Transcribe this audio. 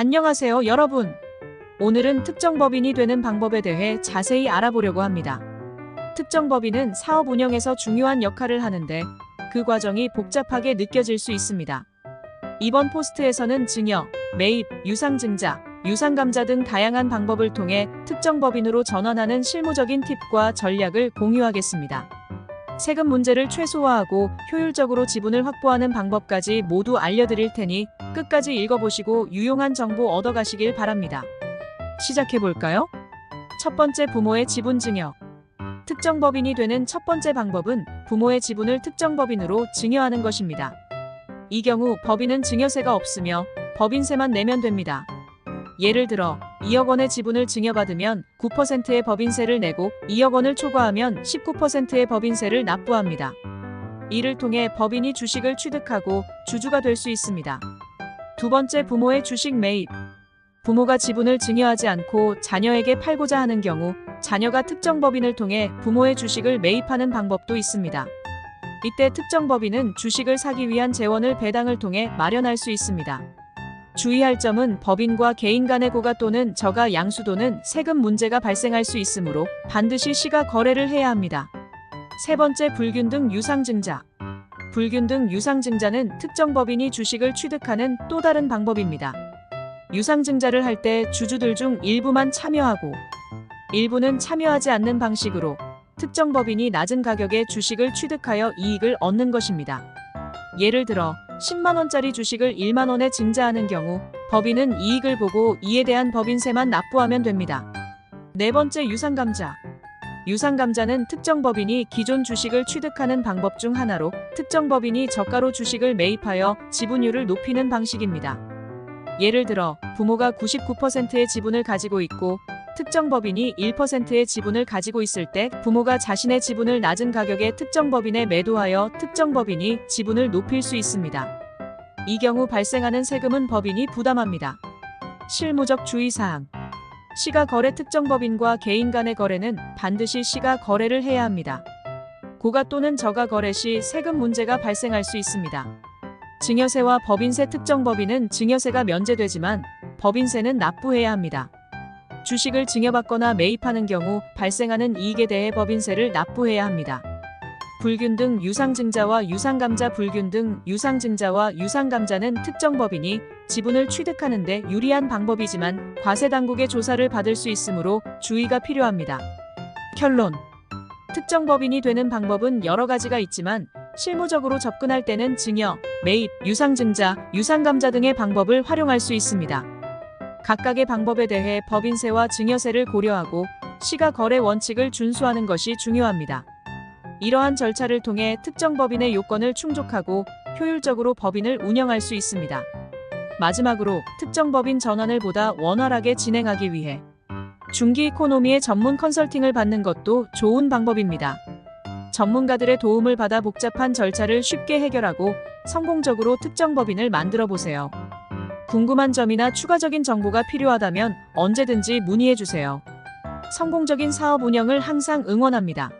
안녕하세요, 여러분. 오늘은 특정 법인이 되는 방법에 대해 자세히 알아보려고 합니다. 특정 법인은 사업 운영에서 중요한 역할을 하는데 그 과정이 복잡하게 느껴질 수 있습니다. 이번 포스트에서는 증여, 매입, 유상증자, 유상감자 등 다양한 방법을 통해 특정 법인으로 전환하는 실무적인 팁과 전략을 공유하겠습니다. 세금 문제를 최소화하고 효율적으로 지분을 확보하는 방법까지 모두 알려드릴 테니 끝까지 읽어보시고 유용한 정보 얻어가시길 바랍니다. 시작해볼까요? 첫 번째 부모의 지분 증여. 특정 법인이 되는 첫 번째 방법은 부모의 지분을 특정 법인으로 증여하는 것입니다. 이 경우 법인은 증여세가 없으며 법인세만 내면 됩니다. 예를 들어 2억 원의 지분을 증여받으면 9%의 법인세를 내고 2억 원을 초과하면 19%의 법인세를 납부합니다. 이를 통해 법인이 주식을 취득하고 주주가 될 수 있습니다. 두 번째 부모의 주식 매입. 부모가 지분을 증여하지 않고 자녀에게 팔고자 하는 경우 자녀가 특정 법인을 통해 부모의 주식을 매입하는 방법도 있습니다. 이때 특정 법인은 주식을 사기 위한 재원을 배당을 통해 마련할 수 있습니다. 주의할 점은 법인과 개인 간의 고가 또는 저가 양수도는 세금 문제가 발생할 수 있으므로 반드시 시가 거래를 해야 합니다. 세 번째 불균등 유상증자. 불균등 유상증자는 특정 법인이 주식을 취득하는 또 다른 방법입니다. 유상증자를 할 때 주주들 중 일부만 참여하고 일부는 참여하지 않는 방식으로 특정 법인이 낮은 가격에 주식을 취득하여 이익을 얻는 것입니다. 예를 들어 10만원짜리 주식을 1만원에 증자하는 경우 법인은 이익을 보고 이에 대한 법인세만 납부하면 됩니다. 네 번째 유상감자. 유상감자는 특정 법인이 기존 주식을 취득하는 방법 중 하나로 특정 법인이 저가로 주식을 매입하여 지분율을 높이는 방식입니다. 예를 들어 부모가 99%의 지분을 가지고 있고 특정 법인이 1%의 지분을 가지고 있을 때 부모가 자신의 지분을 낮은 가격에 특정 법인에 매도하여 특정 법인이 지분을 높일 수 있습니다. 이 경우 발생하는 세금은 법인이 부담합니다. 실무적 주의사항 시가 거래 특정 법인과 개인 간의 거래는 반드시 시가 거래를 해야 합니다. 고가 또는 저가 거래 시 세금 문제가 발생할 수 있습니다. 증여세와 법인세 특정 법인은 증여세가 면제되지만 법인세는 납부해야 합니다. 주식을 증여받거나 매입하는 경우 발생하는 이익에 대해 법인세를 납부해야 합니다. 불균등 유상증자와 유상감자 불균등 유상증자와 유상감자는 특정 법인이 지분을 취득하는 데 유리한 방법이지만 과세당국의 조사를 받을 수 있으므로 주의가 필요합니다. 결론 특정 법인이 되는 방법은 여러 가지가 있지만 실무적으로 접근할 때는 증여, 매입, 유상증자, 유상감자 등의 방법을 활용할 수 있습니다. 각각의 방법에 대해 법인세와 증여세를 고려하고 시가 거래 원칙을 준수하는 것이 중요합니다. 이러한 절차를 통해 특정 법인의 요건을 충족하고 효율적으로 법인을 운영할 수 있습니다. 마지막으로 특정 법인 전환을 보다 원활하게 진행하기 위해 중기 이코노미의 전문 컨설팅을 받는 것도 좋은 방법입니다. 전문가들의 도움을 받아 복잡한 절차를 쉽게 해결하고 성공적으로 특정 법인을 만들어 보세요. 궁금한 점이나 추가적인 정보가 필요하다면 언제든지 문의해 주세요. 성공적인 사업 운영을 항상 응원합니다.